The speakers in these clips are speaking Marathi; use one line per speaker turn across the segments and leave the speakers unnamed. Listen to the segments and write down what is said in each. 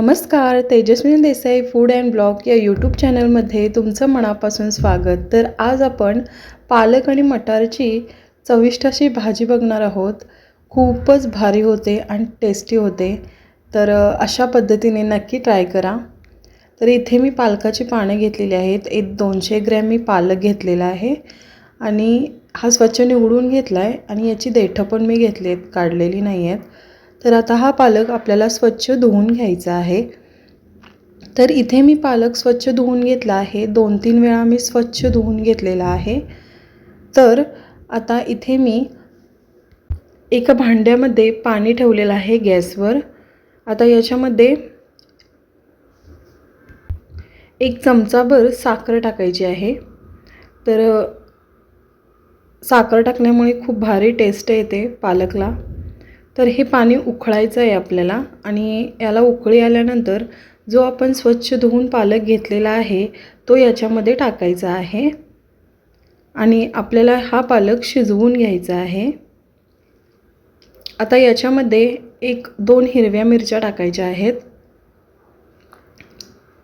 नमस्कार Tejaswi Desai food and blog या यूट्यूब चॅनलमध्ये तुमचं मनापासून स्वागत. तर आज आपण पालक आणि मटारची चविष्ट अशी भाजी बघणार आहोत. खूपच भारी होते आणि टेस्टी होते. तर अशा पद्धतीने नक्की ट्राय करा. तर इथे मी पालकाची पानं घेतलेली आहेत. एक दोनशे ग्रॅम मी पालक घेतलेला आहे. आणि हा स्वच्छ निवडून घेतला आहे आणि याची देठं पण मी घेतली आहेत काढलेली नाही आहेत तर आता हा पालक आपल्याला स्वच्छ धुवून घ्यायचा आहे. तर इथे मी पालक स्वच्छ धुवून घेतला आहे. दोन तीन वेळा मी स्वच्छ धुवून घेतलेला आहे. तर आता इथे मी एका भांड्यामध्ये पाणी ठेवलेलं आहे गॅसवर. आता याच्यामध्ये एक चमचाभर साखर टाकायची आहे. तर साखर टाकल्यामुळे खूप भारी टेस्ट येते पालकला. तर हे पाणी उकळायचं आहे आपल्याला आणि याला उकळी आल्यानंतर जो आपण स्वच्छ धुवून पालक घेतलेला आहे तो याच्यामध्ये टाकायचा आहे. आणि आपल्याला हा पालक शिजवून घ्यायचा आहे. आता याच्यामध्ये एक दोन हिरव्या मिरच्या टाकायच्या आहेत.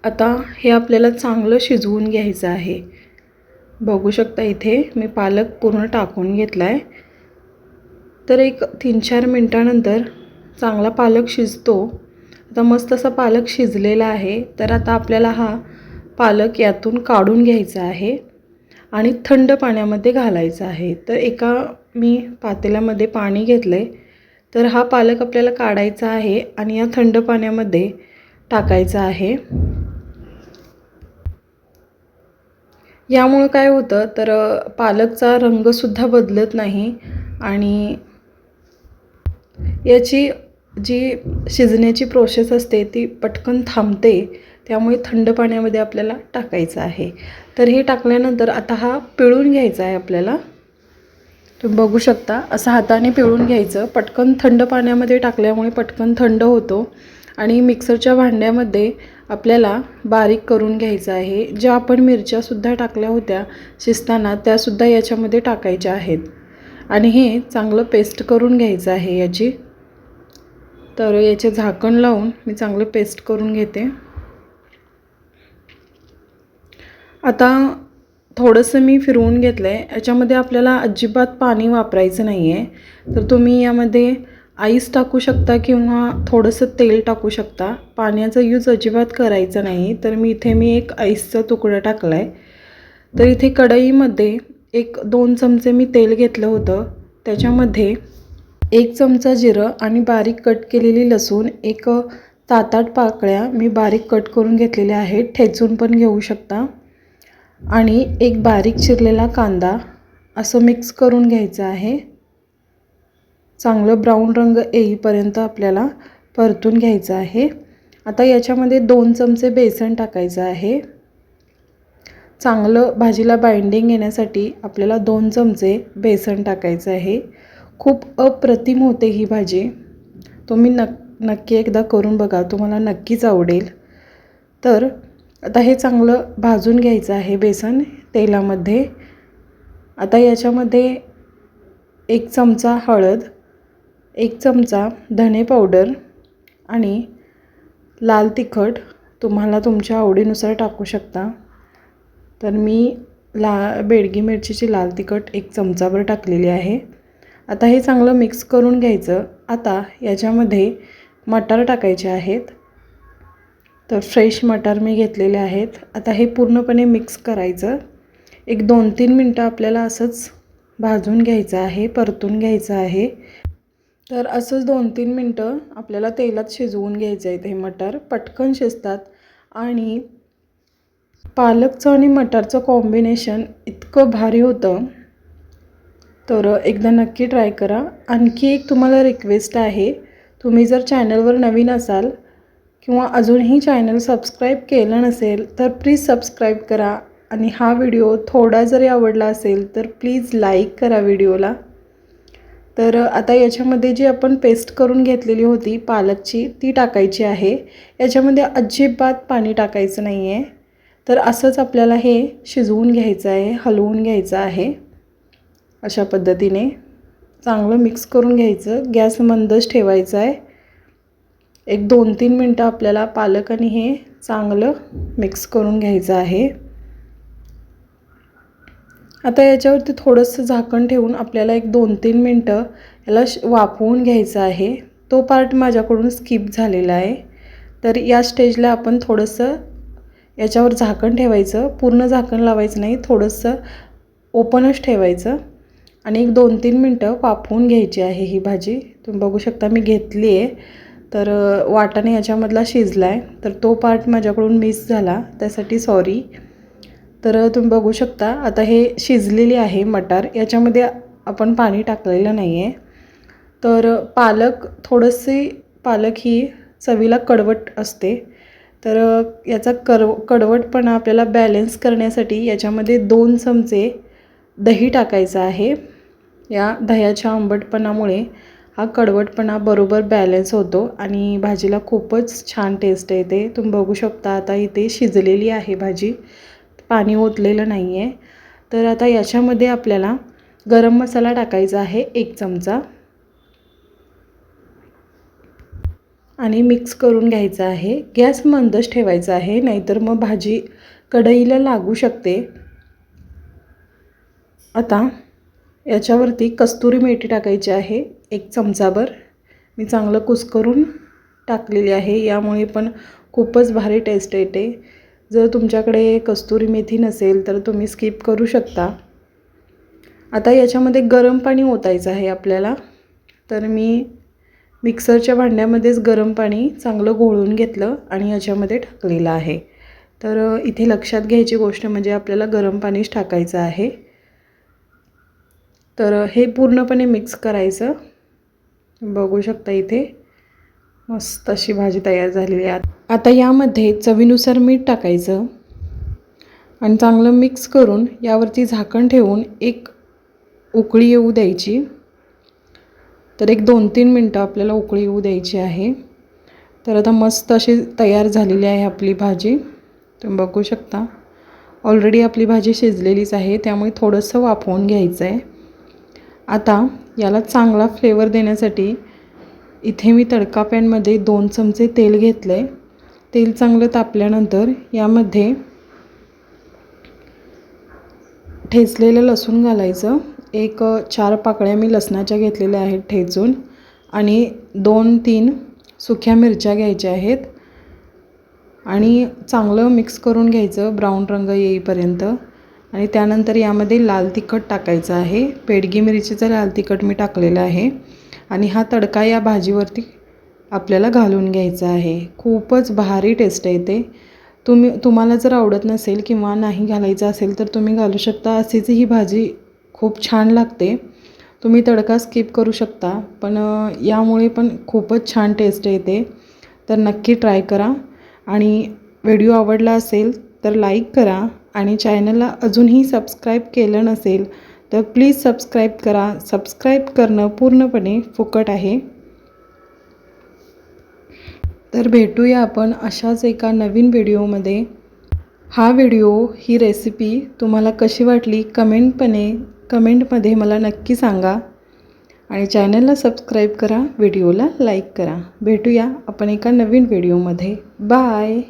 आता हे आपल्याला चांगलं शिजवून घ्यायचं आहे. बघू शकता इथे मी पालक पूर्ण टाकून घेतला आहे तर एक तीन चार मिनटानंतर चांगला पालक शिजतो. आता मस्त असा पालक शिजलेला आहे. तर आता आपल्याला हा पालक यातून काढून घ्यायचा आहे आणि थंड पाण्यामध्ये घालायचा आहे. तर एका मी पातेल्यामध्ये पाणी घेतलं आहे तर हा पालक आपल्याला काढायचा आहे आणि या थंड पाण्यामध्ये टाकायचा आहे. यामुळं काय होतं? तर पालकचा रंगसुद्धा बदलत नाही आणि याची जी शिजण्याची प्रोसेस असते ती पटकन थांबते. त्यामुळे थंड पाण्यामध्ये आपल्याला टाकायचं आहे. तर हे टाकल्यानंतर आता हा पिळून घ्यायचा आहे आपल्याला. तुम्ही बघू शकता असं हाताने पिळून घ्यायचं. पटकन थंड पाण्यामध्ये टाकल्यामुळे पटकन थंड होतो. आणि मिक्सरच्या भांड्यामध्ये आपल्याला बारीक करून घ्यायचं आहे. ज्या आपण मिरच्यासुद्धा टाकल्या होत्या शिजताना त्यासुद्धा याच्यामध्ये टाकायच्या आहेत. आणि हे चांगलं पेस्ट करून घ्यायचं आहे याची. तर याचे झाकण लावून मी चांगलं पेस्ट करून घेते. आता थोडंसं मी फिरवून घेतलं आहे याच्यामध्ये आपल्याला अजिबात पाणी वापरायचं नाही आहे तर तुम्ही यामध्ये आईस टाकू शकता किंवा थोडंसं तेल टाकू शकता. पाण्याचा यूज अजिबात करायचा नाही. तर मी इथे मी एक आईसचा तुकडा टाकला आहे तर इथे कढईमध्ये एक दोन चमचे मी तेल घेतलं होतं. त्याच्यामध्ये एक चमचा जिरं आणि बारीक कट केलेली लसूण एक सात आठ पाकळ्या मी बारीक कट करून घेतलेल्या आहेत ठेचून पण घेऊ शकता. आणि एक बारीक चिरलेला कांदा असं मिक्स करून घ्यायचं आहे. चांगलं ब्राऊन रंग येईपर्यंत आपल्याला परतून घ्यायचं आहे. आता याच्यामध्ये दोन चमचे बेसन टाकायचं आहे. चांगलं भाजीला बाइंडिंग येण्यासाठी आपल्याला दोन चमचे बेसन टाकायचं आहे. खूप अप्रतिम होते ही भाजी. तुम्ही नक नक्की एकदा करून बघा तुम्हाला नक्कीच आवडेल. तर आता हे चांगलं भाजून घ्यायचं आहे बेसन तेलामध्ये. आता याच्यामध्ये एक चमचा हळद एक चमचा धणे पावडर आणि लाल तिखट तुम्हाला तुमच्या आवडीनुसार टाकू शकता. तर मी ला बेडगी मिरचीची लाल तिखट एक चमचाभर टाकलेली आहे. आता हे चांगलं मिक्स करून घ्यायचं. आता याच्यामध्ये मटार टाकायचे आहेत. तर फ्रेश मटार मी घेतलेले आहेत. आता हे पूर्णपणे मिक्स करायचं. एक दोन तीन मिनटं आपल्याला असंच भाजून घ्यायचं आहे परतून घ्यायचं आहे. तर असंच दोन तीन मिनटं आपल्याला तेलात शिजवून घ्यायचं आहे ते मटार. पटकन शिजतात. आणि पालकचं आणि मटारचं कॉम्बिनेशन इतकं भारी होतं. तर एकदा नक्की ट्राय करा. आणखी एक तुम्हाला रिक्वेस्ट आहे तुम्ही जर चॅनलवर नवीन असाल किंवा अजूनही चॅनल सबस्क्राईब केलं नसेल तर प्लीज सबस्क्राईब करा. आणि हा व्हिडिओ थोडा जरी आवडला असेल तर प्लीज लाईक करा व्हिडिओला तर आता याच्यामध्ये जी आपण पेस्ट करून घेतलेली होती पालकची ती टाकायची आहे. याच्यामध्ये अजिबात पाणी टाकायचं नाही आहे तर असंच आपल्याला हे शिजवून घ्यायचं आहे हलवून घ्यायचं आहे. अशा पद्धतीने चांगलं मिक्स करून घ्यायचं. गॅस मंदच ठेवायचा आहे. एक दोन तीन मिनटं आपल्याला पालक आणि हे चांगलं मिक्स करून घ्यायचं आहे. आता याच्यावरती थोडंसं झाकण ठेवून आपल्याला एक दोन तीन मिनटं याला श वाफवून घ्यायचं आहे. तो पार्ट माझ्याकडून स्किप झालेला आहे. तर या स्टेजला आपण थोडंसं याच्यावर झाकण ठेवायचं. पूर्ण झाकण लावायचं नाही थोडंसं ओपनच ठेवायचं. आणि एक दोन तीन मिनटं वाफवून घ्यायची आहे ही भाजी. तुम्ही बघू शकता मी घेतली आहे. तर वाटाणे याच्यामधला शिजला आहे तर तो पार्ट माझ्याकडून मिस झाला. त्यासाठी सॉरी तर तुम्ही बघू शकता. आता हे शिजलेली आहे मटार. याच्यामध्ये आपण पाणी टाकलेलं नाही आहे तर पालक थोडंसे पालक ही चवीला कडवट असते. तर याचा करव कडवटपणा आपल्याला बॅलेन्स करण्यासाठी याच्यामध्ये दोन चमचे दही टाकायचं आहे. या दह्याच्या आंबटपणामुळे हा कडवटपणा बरोबर बॅलन्स होतो आणि भाजीला खूपच छान टेस्ट येते. तुम्ही बघू शकता आता इथे शिजलेली आहे भाजी. पाणी ओतलेलं नाही आहे तर आता याच्यामध्ये आपल्याला गरम मसाला टाकायचा आहे एक चमचा. आणि मिक्स करून घ्यायचा आहे. गॅस मंदच ठेवायचा आहे नाहीतर मग भाजी कढईला लागू शकते. आता याच्यावरती कस्तुरी मेथी टाकायची आहे एक चमचाभर. मी चांगलं कुस्करून टाकलेली आहे यामुळे पण खूपच भारी टेस्ट येते. जर तुमच्याकडे कस्तुरी मेथी नसेल तर तुम्ही स्किप करू शकता. आता याच्यामध्ये गरम पाणी ओतायचं आहे आपल्याला. तर मी मिक्सरच्या भांड्यामध्येच गरम पाणी चांगलं घोळून घेतलं आणि याच्यामध्ये टाकलेलं आहे. तर इथे लक्षात घ्यायची गोष्ट म्हणजे आपल्याला गरम पाणीच टाकायचं आहे. तर हे पूर्णपणे मिक्स करायचं. बघू शकता इथे. मस्त अशी भाजी तयार झालेली आहे. आता यामध्ये चवीनुसार मीठ टाकायचं. आणि चांगलं मिक्स करून यावरती झाकण ठेवून एक उकळी येऊ द्यायची. तर एक दोन तीन मिनटं आपल्याला उकळी येऊ द्यायची आहे. तर आता मस्त अशी तयार झालेली आहे आपली भाजी. तुम्ही बघू शकता. ऑलरेडी आपली भाजी शिजलेलीच आहे. त्यामुळे थोडंसं वाफवून घ्यायचं आहे आता याला चांगला फ्लेवर देण्यासाठी इथे मी तडका पॅनमध्ये दोन चमचे तेल घेतलं आहे तेल चांगलं तापल्यानंतर यामध्ये ठेचलेलं लसूण घालायचं. एक चार पाकळ्या मी लसणाच्या घेतलेल्या आहेत ठेचून आणि दोन तीन सुक्या मिरच्या घ्यायच्या आहेत. आणि चांगलं मिक्स करून घ्यायचं. ब्राऊन रंग येईपर्यंत. आणि त्यानंतर यामध्ये लाल तिखट टाकायचं आहे. पेडगी मिरचीचं लाल तिखट मी टाकलेलं आहे. आणि हा तडका या भाजीवरती आपल्याला घालून घ्यायचा आहे. खूपच भारी टेस्ट येते तुम्ही तुम्हाला जर आवडत नसेल किंवा नाही घालायचं असेल तर तुम्ही घालू शकता. अशीच ही भाजी खूप छान लागते. तुम्ही तडका स्किप करू शकता. पण यामुळे पण खूपच छान टेस्ट येते. तर नक्की ट्राय करा. आणि व्हिडिओ आवडला असेल तर लाईक करा. आणि चॅनलला अजूनही सबस्क्राईब केलं नसेल तर प्लीज सबस्क्राईब करा. सबस्क्राईब करणं पूर्णपणे फुकट आहे. तर भेटूया आपण अशाच एका नवीन व्हिडिओमध्ये. हा व्हिडिओ ही रेसिपी तुम्हाला कशी वाटली कमेंटपणे कमेंटमध्ये मला नक्की सांगा. आणि चॅनलला सबस्क्राईब करा व्हिडिओला लाईक करा. भेटूया आपण एका नवीन व्हिडिओमध्ये. बाय!